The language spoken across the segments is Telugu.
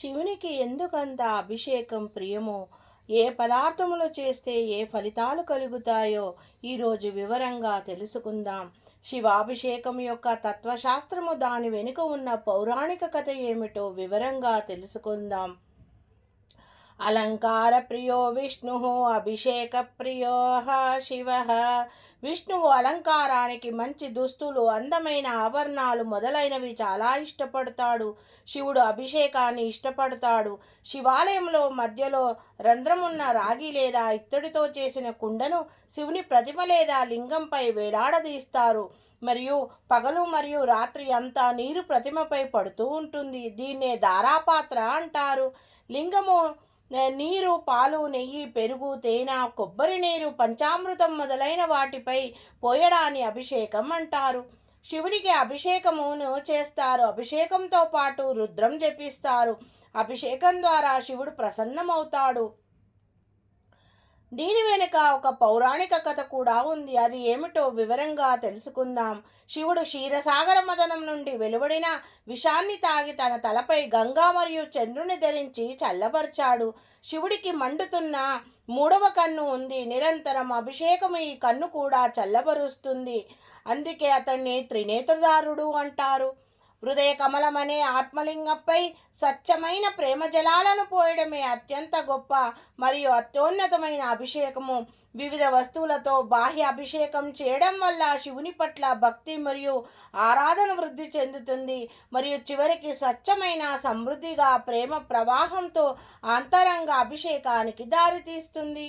శివునికి ఎందుకంత అభిషేకం ప్రియమో? ఏ పదార్థములు చేస్తే ఏ ఫలితాలు కలుగుతాయో ఈరోజు వివరంగా తెలుసుకుందాం. శివాభిషేకం యొక్క తత్వశాస్త్రము దాని వెనుక ఉన్న పౌరాణిక కథ ఏమిటో వివరంగా తెలుసుకుందాం. అలంకార ప్రియో విష్ణు అభిషేక ప్రియో శివ విష్ణువు అలంకారానికి మంచి దుస్తులు అందమైన ఆభరణాలు మొదలైనవి చాలా ఇష్టపడతాడు. శివుడు అభిషేకాన్ని ఇష్టపడతాడు. శివాలయంలో మధ్యలో రంధ్రమున్న రాగి లేదా ఇత్తడితో చేసిన కుండను శివుని ప్రతిమ లేదా లింగంపై వేలాడదీస్తారు. మరియు పగలు మరియు రాత్రి అంతా నీరు ప్రతిమపై పడుతూ ఉంటుంది. దీన్నే దారాపాత్ర అంటారు. లింగము నీరు పాలు నెయ్యి పెరుగు తేనె కొబ్బరి నీరు పంచామృతం మొదలైన వాటిపై పోయడాన్ని అభిషేకం అంటారు. శివుడికి అభిషేకమును చేస్తారు. అభిషేకంతో పాటు రుద్రం జపిస్తారు. అభిషేకం ద్వారా శివుడు ప్రసన్నమవుతాడు. దీని వెనుక ఒక పౌరాణిక కథ కూడా ఉంది. అది ఏమిటో వివరంగా తెలుసుకుందాం. శివుడు క్షీరసాగర మదనం నుండి వెలువడిన విషాన్ని తాగి తన తలపై గంగా మరియు చంద్రుని ధరించి చల్లబరిచాడు. శివుడికి మండుతున్న మూడవ కన్ను ఉంది. నిరంతరం అభిషేకం ఈ కన్ను కూడా చల్లబరుస్తుంది. అందుకే అతన్ని త్రినేత్రదారుడు అంటారు. హృదయ కమలమనే ఆత్మలింగంపై స్వచ్ఛమైన ప్రేమ జలాలను పోయడమే అత్యంత గొప్ప మరియు అత్యున్నతమైన అభిషేకము. వివిధ వస్తువులతో బాహ్య అభిషేకం చేయడం వల్ల శివుని పట్ల భక్తి మరియు ఆరాధన వృద్ధి చెందుతుంది. మరియు చివరికి స్వచ్ఛమైన సమృద్ధిగా ప్రేమ ప్రవాహంతో అంతరంగ అభిషేకానికి దారితీస్తుంది.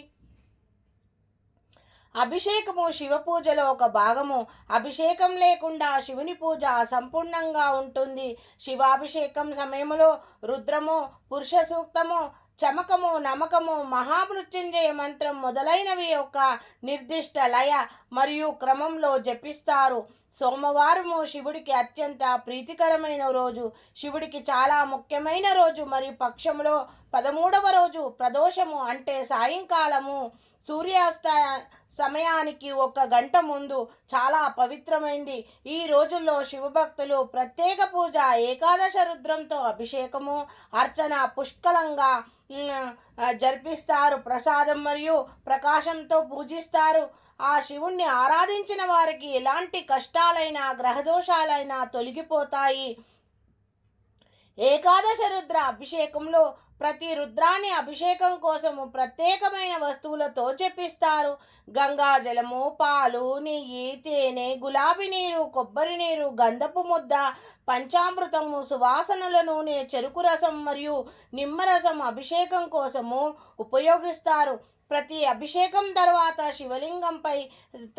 అభిషేకము శివ పూజలో ఒక భాగము. అభిషేకం లేకుండా శివుని పూజ అసంపూర్ణంగా ఉంటుంది. శివాభిషేకం సమయంలో రుద్రము పురుష సూక్తము చమకము నమకము మహామృత్యుంజయ మంత్రం మొదలైనవి ఒక నిర్దిష్ట లయ మరియు క్రమంలో జపిస్తారు. సోమవారము శివుడికి అత్యంత ప్రీతికరమైన రోజు. శివుడికి చాలా ముఖ్యమైన రోజు. మరియు పక్షంలో పదమూడవ రోజు ప్రదోషము అంటే సాయంకాలము. సూర్యాస్త సమయానికి ఒక గంట ముందు చాలా పవిత్రమైంది. ఈ రోజుల్లో శివభక్తులు ప్రత్యేక పూజ ఏకాదశ రుద్రంతో అభిషేకము అర్చన పుష్కలంగా జరిపిస్తారు. ప్రసాదం మరియు ప్రకాశంతో పూజిస్తారు. ఆ శివుణ్ణి ఆరాధించిన వారికి ఎలాంటి కష్టాలైనా గ్రహదోషాలైనా తొలగిపోతాయి. ఏకాదశ రుద్ర అభిషేకంలో ప్రతి రుద్రాన్ని అభిషేకం కోసము ప్రత్యేకమైన వస్తువులతో చెప్పిస్తారు. గంగా జలము పాలు నెయ్యి తేనె గులాబీ నీరు కొబ్బరి నీరు గంధపు ముద్ద పంచామృతము సువాసనల నూనె చెరుకు రసం మరియు నిమ్మరసం అభిషేకం కోసము ఉపయోగిస్తారు. ప్రతి అభిషేకం తర్వాత శివలింగంపై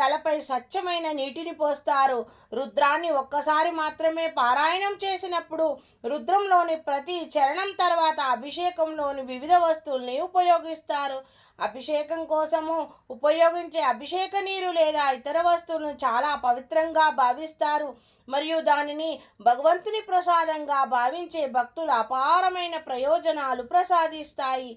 తలపై స్వచ్ఛమైన నీటిని పోస్తారు. రుద్రాన్ని ఒక్కసారి మాత్రమే పారాయణం చేసినప్పుడు రుద్రంలోని ప్రతి చరణం తర్వాత అభిషేకంలోని వివిధ వస్తువుల్ని ఉపయోగిస్తారు. అభిషేకం కోసము ఉపయోగించే అభిషేక నీరు లేదా ఇతర వస్తువులను చాలా పవిత్రంగా భావిస్తారు. మరియు దానిని భగవంతుని ప్రసాదంగా భావించే భక్తులు అపారమైన ప్రయోజనాలు ప్రసాదిస్తాయి.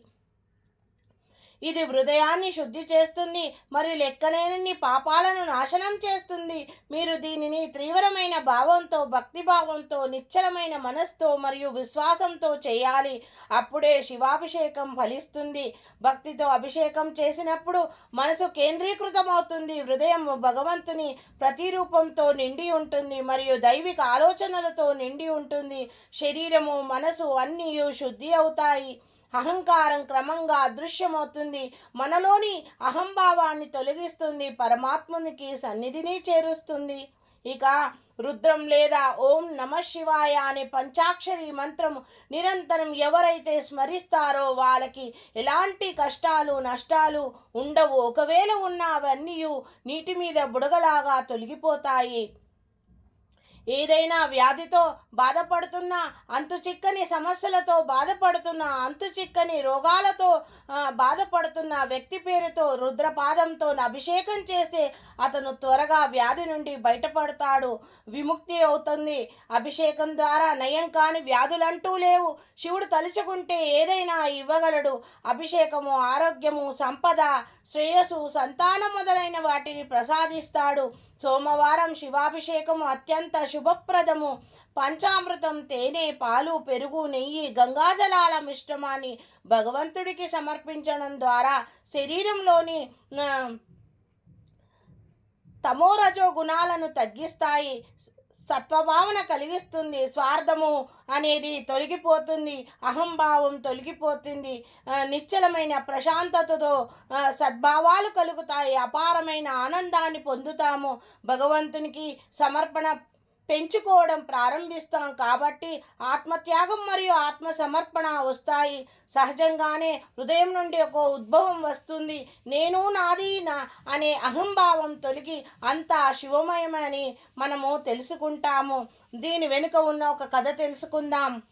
ఇది హృదయాన్ని శుద్ధి చేస్తుంది మరియు లెక్కలేని పాపాలను నాశనం చేస్తుంది. మీరు దీనిని తీవ్రమైన భావంతో భక్తిభావంతో నిశ్చలమైన మనస్తో మరియు విశ్వాసంతో చేయాలి. అప్పుడే శివాభిషేకం ఫలిస్తుంది. భక్తితో అభిషేకం చేసినప్పుడు మనసు కేంద్రీకృతమవుతుంది. హృదయం భగవంతుని ప్రతిరూపంతో నిండి ఉంటుంది మరియు దైవిక ఆలోచనలతో నిండి ఉంటుంది. శరీరము మనసు అన్నీ శుద్ధి అవుతాయి. అహంకారం క్రమంగా అదృశ్యమవుతుంది. మనలోని అహంభావాన్ని తొలగిస్తుంది. పరమాత్మునికి సన్నిధిని చేరుస్తుంది. ఇక రుద్రం లేదా ఓం నమ శివాయ అనే పంచాక్షరి మంత్రం నిరంతరం ఎవరైతే స్మరిస్తారో వాళ్ళకి ఎలాంటి కష్టాలు నష్టాలు ఉండవు. ఒకవేళ ఉన్న అవన్నీ నీటి మీద బుడగలాగా తొలగిపోతాయి. ఏదైనా వ్యాధితో బాధపడుతున్న అంతు చిక్కని సమస్యలతో బాధపడుతున్న అంతు చిక్కని రోగాలతో బాధపడుతున్న వ్యక్తి పేరుతో రుద్రపాదంతో అభిషేకం చేస్తే అతను త్వరగా వ్యాధి నుండి బయటపడతాడు. విముక్తి అవుతుంది. అభిషేకం ద్వారా నయం కాని వ్యాధులంటూ లేవు. శివుడు తలుచుకుంటే ఏదైనా ఇవ్వగలడు. అభిషేకము ఆరోగ్యము సంపద శ్రేయస్సు సంతానం మొదలైన వాటిని ప్రసాదిస్తాడు. సోమవారం శివాభిషేకము అత్యంత శుభప్రదము. పంచామృతం తేనె పాలు పెరుగు నెయ్యి గంగాజలాల మిశ్రమాన్ని భగవంతుడికి సమర్పించడం ద్వారా శరీరంలోని తమోరజో గుణాలను తగ్గిస్తాయి. సత్వభావన కలిగిస్తుంది. స్వార్థము అనేది తొలగిపోతుంది. అహంభావం తొలగిపోతుంది. నిశ్చలమైన ప్రశాంతతతో సద్భావాలు కలుగుతాయి. అపారమైన ఆనందాన్ని పొందుతాము. భగవంతునికి సమర్పణ పెంచుకోవడం ప్రారంభిస్తాం కాబట్టి ఆత్మత్యాగం మరియు ఆత్మ సమర్పణ వస్తాయి. సహజంగానే హృదయం నుండి ఒక ఉద్భవం వస్తుంది. నేను నాది నా అనే అహంభావం తొలగి అంతా శివమయమని మనము తెలుసుకుంటాము. దీని వెనుక ఉన్న ఒక కథ తెలుసుకుందాం.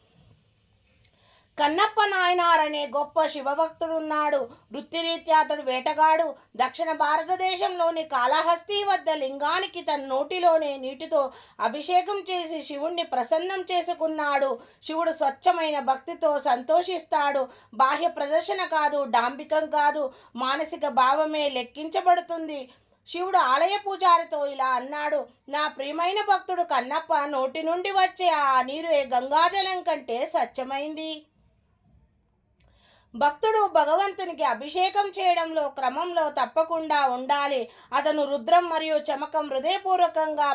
కన్నప్ప నాయనార్ అనే గొప్ప శివభక్తుడున్నాడు. వృత్తిరీత్యా అతడు వేటగాడు. దక్షిణ భారతదేశంలోని కాళహస్తి వద్ద లింగానికి తన నోటిలోనే నీటితో అభిషేకం చేసి శివుణ్ణి ప్రసన్నం చేసుకున్నాడు. శివుడు స్వచ్ఛమైన భక్తితో సంతోషిస్తాడు. బాహ్య ప్రదర్శన కాదు డాంబికం కాదు మానసిక భావమే లెక్కించబడుతుంది. శివుడు ఆలయ పూజారితో ఇలా అన్నాడు నా ప్రియమైన భక్తుడు కన్నప్ప నోటి నుండి వచ్చే ఆ నీరు గంగాజలం కంటే స్వచ్ఛమైంది. భక్తుడు భగవంతునికి అభిషేకం చేయడంలో క్రమంలో తప్పకుండా ఉండాలి. అతను రుద్రం మరియు చమకం హృదయపూర్వకంగా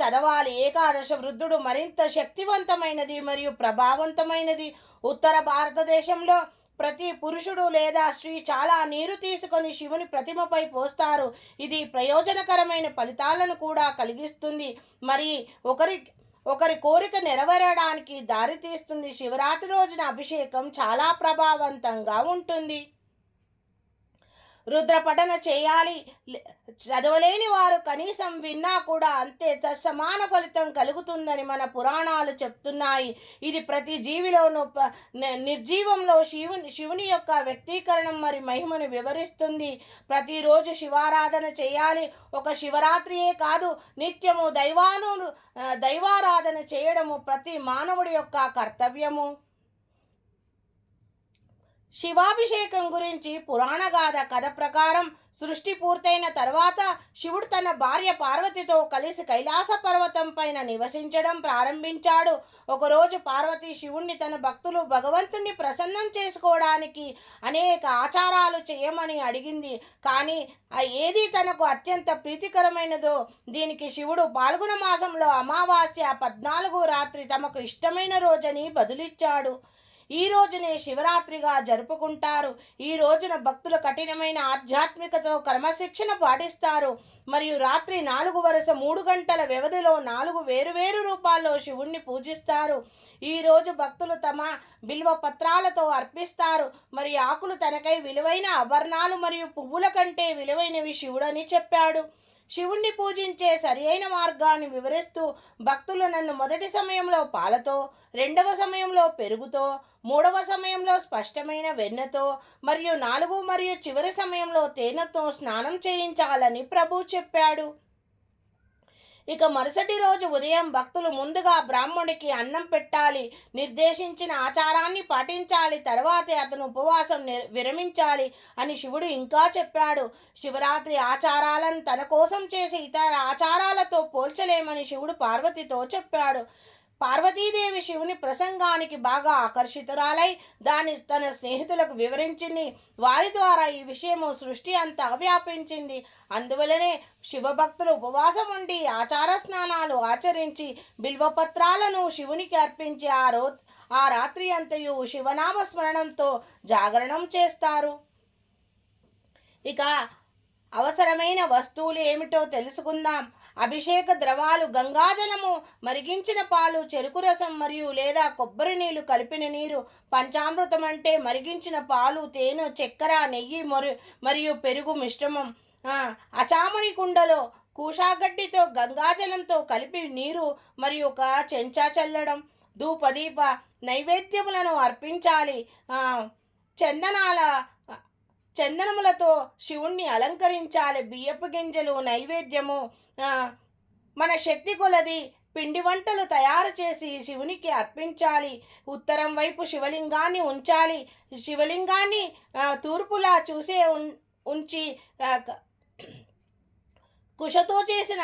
చదవాలి. ఏకాదశ వృద్ధుడు మరింత శక్తివంతమైనది మరియు ప్రభావవంతమైనది. ఉత్తర భారతదేశంలో ప్రతి పురుషుడు లేదా స్త్రీ చాలా నీరు తీసుకొని శివుని ప్రతిమపై పోస్తారు. ఇది ప్రయోజనకరమైన ఫలితాలను కూడా కలిగిస్తుంది. మరి ఒకరి ఒకరి కోరిక నెరవేరడానికి దారితీస్తుంది. శివరాత్రి రోజున అభిషేకం చాలా ప్రభావవంతంగా ఉంటుంది. రుద్రపఠన చేయాలి. లే- చదవలేని వారు కనీసం విన్నా కూడా అంతే తత్సమాన ఫలితం కలుగుతుందని మన పురాణాలు చెప్తున్నాయి. ఇది ప్రతి జీవిలోనూ ప- నిర్జీవంలో శివుని శివుని యొక్క వ్యక్తీకరణం మరి మహిమను వివరిస్తుంది. ప్రతిరోజు శివారాధన చేయాలి. ఒక శివరాత్రియే కాదు నిత్యము దైవాను దైవారాధన చేయడము ప్రతి మానవుడి యొక్క కర్తవ్యము. శివాభిషేకం గురించి పురాణగాథ కథ ప్రకారం సృష్టి పూర్తయిన తర్వాత శివుడు తన భార్య పార్వతితో కలిసి కైలాస పర్వతం పైన నివసించడం ప్రారంభించాడు. ఒకరోజు పార్వతి శివుణ్ణి తన భక్తులు భగవంతుణ్ణి ప్రసన్నం చేసుకోవడానికి అనేక ఆచారాలు చేయమని అడిగింది. కానీ ఏది తనకు అత్యంత ప్రీతికరమైనదో దీనికి శివుడు పాల్గొన మాసంలో అమావాస్య పద్నాలుగు రాత్రి తమకు ఇష్టమైన రోజని బదులిచ్చాడు. ఈ రోజునే శివరాత్రిగా జరుపుకుంటారు. ఈ రోజున భక్తులు కఠినమైన ఆధ్యాత్మికతో క్రమశిక్షణ పాటిస్తారు. మరియు రాత్రి నాలుగు వరుస మూడు గంటల వ్యవధిలో నాలుగు వేరువేరు రూపాల్లో శివుణ్ణి పూజిస్తారు. ఈ రోజు భక్తులు తమ బిల్వ పత్రాలతో అర్పిస్తారు. మరి ఆకులు తనకై విలువైన అభరణాలు మరియు పువ్వుల కంటే విలువైనవి శివుడని చెప్పాడు. శివుణ్ణి పూజించే సరియైన మార్గాన్ని వివరిస్తూ భక్తులు నన్ను మొదటి సమయంలో పాలతో రెండవ సమయంలో పెరుగుతో మూడవ సమయంలో స్పష్టమైన వెన్నతో మరియు నాలుగు మరియు చివరి సమయంలో తేనెతో స్నానం చేయించాలని ప్రభు చెప్పాడు. ఇక మరుసటి రోజు ఉదయం భక్తులు ముందుగా బ్రాహ్మణుడికి అన్నం పెట్టాలి నిర్దేశించిన ఆచారాన్ని పాటించాలి తర్వాతే అతను ఉపవాసం విరమించాలి అని శివుడు ఇంకా చెప్పాడు. శివరాత్రి ఆచారాలను తన కోసం చేసి ఇతర ఆచారాలతో పోల్చలేమని శివుడు పార్వతితో చెప్పాడు. పార్వతీదేవి శివుని ప్రసంగానికి బాగా ఆకర్షితురాలై దాన్ని తన స్నేహితులకు వివరించింది. వారి ద్వారా ఈ విషయము సృష్టి అంతా వ్యాపించింది. అందువలనే శివభక్తులు ఉపవాసం ఉండి ఆచార స్నానాలు ఆచరించి బిల్వపత్రాలను శివునికి అర్పించి ఆ రో ఆ రాత్రి అంతయు శివనామ స్మరణంతో జాగరణం చేస్తారు. ఇక అవసరమైన వస్తువులు ఏమిటో తెలుసుకుందాం. అభిషేక ద్రవాలు గంగాజలము మరిగించిన పాలు చెరుకు రసం మరియు లేదా కొబ్బరి నీళ్ళు కలిపిన నీరు పంచామృతం అంటే మరిగించిన పాలు తేనె చక్కెర నెయ్యి మరి మరియు పెరుగు మిశ్రమం. అచామణి కుండలో కూషాగడ్డితో గంగాజలంతో కలిపి నీరు మరియు ఒక చెంచా చల్లడం ధూపదీప నైవేద్యములను అర్పించాలి. చందనాల చందనములతో శివుణ్ణి అలంకరించాలి. బియ్యపు గింజలు నైవేద్యము మన శక్తి కొలది పిండి వంటలు తయారు చేసి శివునికి అర్పించాలి. ఉత్తరం వైపు శివలింగాన్ని ఉంచాలి. శివలింగాన్ని తూర్పులా చూసే ఉంచి కుషతో చేసిన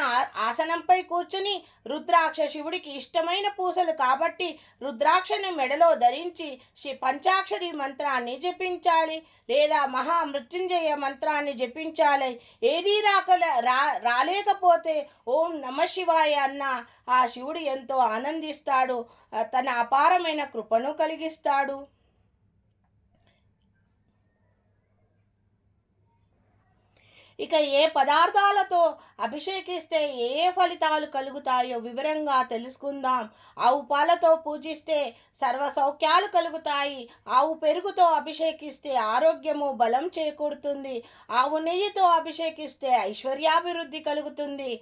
ఆసనంపై కూర్చుని రుద్రాక్ష శివుడికి ఇష్టమైన పూసలు కాబట్టి రుద్రాక్షని మెడలో ధరించి శ్రీ పంచాక్షరి మంత్రాన్ని జపించాలి లేదా మహా మృత్యుంజయ మంత్రాన్ని జపించాలి. ఏదీ రాకల రా రాలేకపోతే ఓం నమ శివాయ అన్న ఆ శివుడు ఎంతో ఆనందిస్తాడు. తన అపారమైన కృపను కలిగిస్తాడు. ఇక ఏ పదార్థాలతో అభిషేకిస్తే ఏ ఫలితాలు కలుగుతాయో వివరంగా తెలుసుకుందాం. ఆవు పాలతో పూజిస్తే సర్వ సౌఖ్యాలు కలుగుతాయి. ఆవు పెరుగుతో అభిషేకిస్తే ఆరోగ్యము బలం చేకూరుతుంది. ఆవు నెయ్యితో అభిషేకిస్తే ఐశ్వర్యాభివృద్ధి కలుగుతుంది.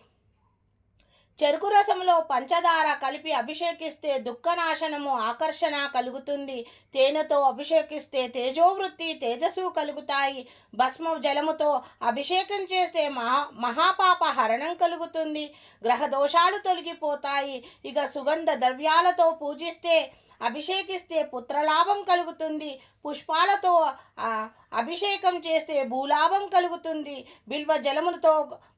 చెరుకు రసంలో పంచదార కలిపి అభిషేకిస్తే దుఃఖనాశనము ఆకర్షణ కలుగుతుంది. తేనెతో అభిషేకిస్తే తేజోవృత్తి తేజస్సు కలుగుతాయి. భస్మ జలముతో అభిషేకం చేస్తే మహా మహాపాప హరణం కలుగుతుంది. గ్రహ దోషాలు తొలగిపోతాయి. ఇక సుగంధ ద్రవ్యాలతో పూజిస్తే అభిషేకిస్తే పుత్రలాభం కలుగుతుంది. పుష్పాలతో అభిషేకం చేస్తే భూలాభం కలుగుతుంది. బిల్వ జలములతో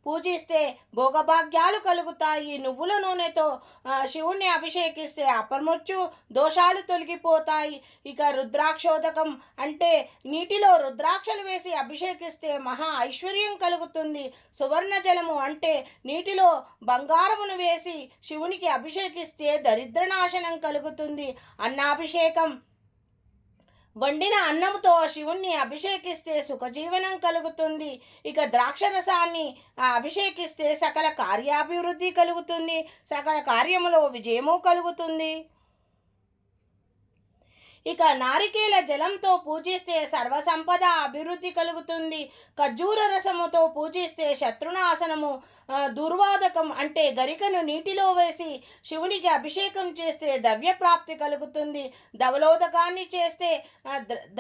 పూజిస్తే భోగభాగ్యాలు కలుగుతాయి. నువ్వుల నూనెతో శివుణ్ణి అభిషేకిస్తే అపమృత్యు దోషాలు తొలగిపోతాయి. ఇక రుద్రాక్షోదకం అంటే నీటిలో రుద్రాక్షలు వేసి అభిషేకిస్తే మహా ఐశ్వర్యం కలుగుతుంది. సువర్ణ జలము అంటే నీటిలో బంగారమును వేసి శివునికి అభిషేకిస్తే దరిద్రనాశనం కలుగుతుంది. అన్నాభిషేకం వండిన అన్నముతో శివుణ్ణి అభిషేకిస్తే సుఖజీవనం కలుగుతుంది. ఇక ద్రాక్షరసాన్ని అభిషేకిస్తే సకల కార్యాభివృద్ధి కలుగుతుంది. సకల కార్యములో విజయము కలుగుతుంది. ఇక నారికేల జలంతో పూజిస్తే సర్వసంపద అభివృద్ధి కలుగుతుంది. ఖర్జూర రసముతో పూజిస్తే శత్రునాశనము దుర్వాదకం అంటే గరికను నీటిలో వేసి శివునికి అభిషేకం చేస్తే ద్రవ్యప్రాప్తి కలుగుతుంది. ధవలోదకాన్ని చేస్తే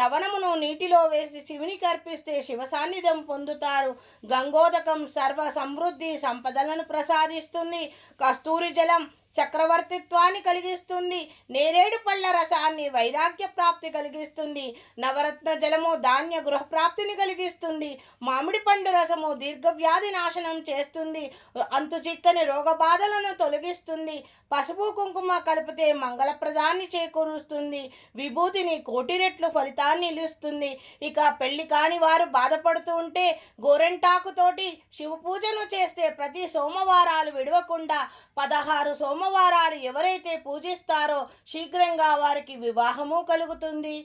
ధవనమును నీటిలో వేసి శివునికి అర్పిస్తే శివ సాన్నిధ్యం పొందుతారు. గంగోదకం సర్వ సమృద్ధి సంపదలను ప్రసాదిస్తుంది. కస్తూరి జలం చక్రవర్తిత్వాన్ని కలిగిస్తుంది. నేరేడు పళ్ళ రసాన్ని వైరాగ్య ప్రాప్తి కలిగిస్తుంది. నవరత్న జలము ధాన్య గృహప్రాప్తిని కలిగిస్తుంది. మామిడి పండు రసము దీర్ఘవ్యాధి నాశనం చేస్తుంది. అంతు చిక్కని రోగ బాధలను తొలగిస్తుంది. పసుపు కుంకుమ కలిపితే మంగళప్రదాన్ని చేకూరుస్తుంది. విభూతిని కోటి రెట్లు ఫలితాన్ని ఇస్తుంది ఇక పెళ్ళి కాని వారు బాధపడుతూ ఉంటే గోరెంటాకుతోటి శివ పూజను చేస్తే ప్రతి సోమవారాలు విడవకుండా పదహారు సోమవారాలు ఎవరైతే పూజిస్తారో శీఘ్రంగా వారికి వివాహము కలుగుతుంది.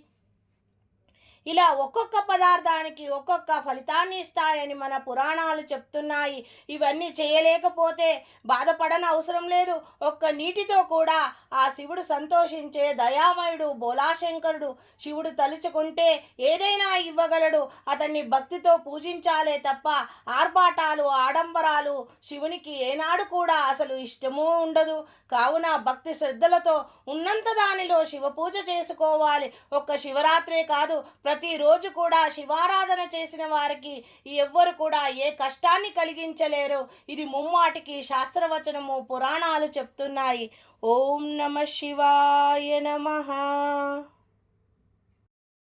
ఇలా ఒక్కొక్క పదార్థానికి ఒక్కొక్క ఫలితాన్ని ఇస్తాయని మన పురాణాలు చెప్తున్నాయి. ఇవన్నీ చేయలేకపోతే బాధపడని అవసరం లేదు. ఒక్క నీటితో కూడా ఆ శివుడు సంతోషించే దయామయుడు బోలాశంకరుడు శివుడు తలుచుకుంటే ఏదైనా ఇవ్వగలడు. అతన్ని భక్తితో పూజించాలే తప్ప ఆర్భాటాలు ఆడంబరాలు శివునికి ఏనాడు కూడా అసలు ఇష్టమూ ఉండదు. కావున భక్తి శ్రద్ధలతో ఉన్నంత దానిలో శివ పూజ చేసుకోవాలి. ఒక్క శివరాత్రే కాదు ప్రతిరోజు కూడా శివారాధన చేసిన వారికి ఎవ్వరు కూడా ఏ కష్టాన్ని కలిగించలేరు. ఇది ముమ్మాటికి శాస్త్రవచనము పురాణాలు చెప్తున్నాయి. ఓం నమ శివాయ నమ.